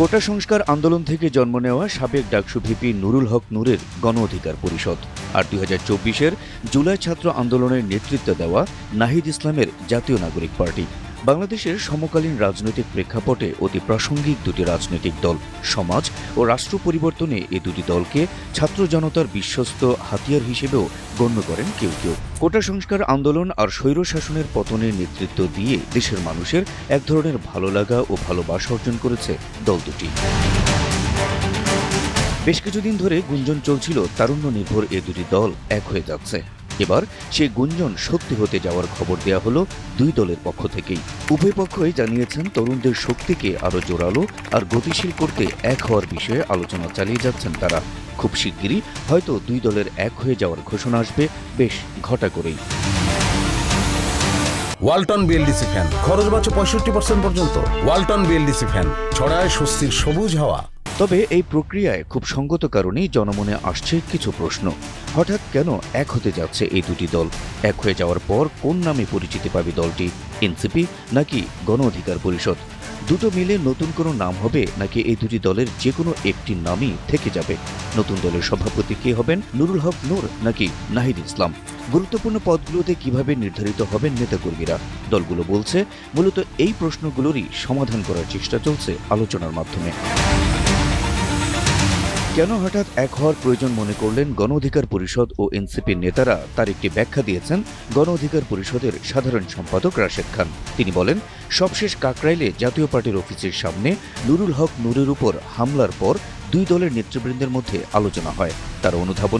কোটা সংস্কার আন্দোলন থেকে জন্ম নেওয়া সাবেক ডাকসু ভিপি নুরুল হক নূরের গণ অধিকার পরিষদ। আর দুই হাজার চব্বিশের জুলাই ছাত্র আন্দোলনের নেতৃত্ব দেওয়া নাহিদ ইসলামের জাতীয় নাগরিক পার্টি। বাংলাদেশের সমকালীন রাজনৈতিক প্রেক্ষাপটে অতি প্রাসঙ্গিক দুটি রাজনৈতিক দল, সমাজ ও রাষ্ট্র পরিবর্তনে এ দুটি দলকে ছাত্র জনতার বিশ্বস্ত হাতিয়ার হিসেবেও গণ্য করেন কেউ কেউ। কোটা সংস্কার আন্দোলন আর স্বৈর শাসনের পতনের নেতৃত্ব দিয়ে দেশের মানুষের এক ধরনের ভালো লাগা ও ভালোবাসা অর্জন করেছে দল দুটি। বেশ কিছুদিন ধরে গুঞ্জন চলছিল তারুণ্য নির্ভর এ দুটি দল এক হয়ে যাচ্ছে। এবার সে গুঞ্জন সত্যি হতে যাওয়ার খবর দেয়া হলো দুই দলের পক্ষ থেকেই। উভয় পক্ষই জানিয়েছেন তরুণদের শক্তিকে আরও জোরালো আর গতিশীল করতে এক হওয়ার বিষয়ে আলোচনা চালিয়ে যাচ্ছেন তারা। খুব শিগগিরই হয়তো দুই দলের এক হয়ে যাওয়ার ঘোষণা আসবে। বেশ, ঘটা করেই। Walton BLDC fan. খরচ বাঁচো পঁয়ষট্টি পর্যন্ত। Walton BLDC fan. ছড়ায় স্বস্তির সবুজ হাওয়া। তবে এই প্রক্রিয়ায় খুব সঙ্গত কারণেই জনমনে আসছে কিছু প্রশ্ন। হঠাৎ কেন এক হতে যাচ্ছে এই দুটি দল? এক হয়ে যাওয়ার পর কোন নামে পরিচিতি পাবে দলটি? এনসিপি নাকি গণ অধিকার পরিষদ? দুটো মিলে নতুন কোনো নাম হবে নাকি এই দুটি দলের যে কোনো একটি নামই থেকে যাবে? নতুন দলের সভাপতি কে হবেন? নুরুল হক নূর নাকি নাহিদ ইসলাম? গুরুত্বপূর্ণ পদগুলোতে কীভাবে নির্ধারিত হবেন নেতাকর্মীরা? দলগুলো বলছে, মূলত এই প্রশ্নগুলোরই সমাধান করার চেষ্টা চলছে আলোচনার মাধ্যমে। কেন হঠাৎ এক হওয়ার প্রয়োজন মনে করলেন গণ অধিকার পরিষদ ও এনসিপির নেতারা? তার একটি ব্যাখ্যা দিয়েছেন গণ অধিকার পরিষদের সাধারণ সম্পাদক রাশেদ খান। তিনি বলেন, সবশেষ কাকরাইলে জাতীয় পার্টির অফিসের সামনে নুরুল হক নুরের উপর হামলার পর দুই দলের নেতৃবৃন্দের মধ্যে আলোচনা হয়। তার অনুধাবন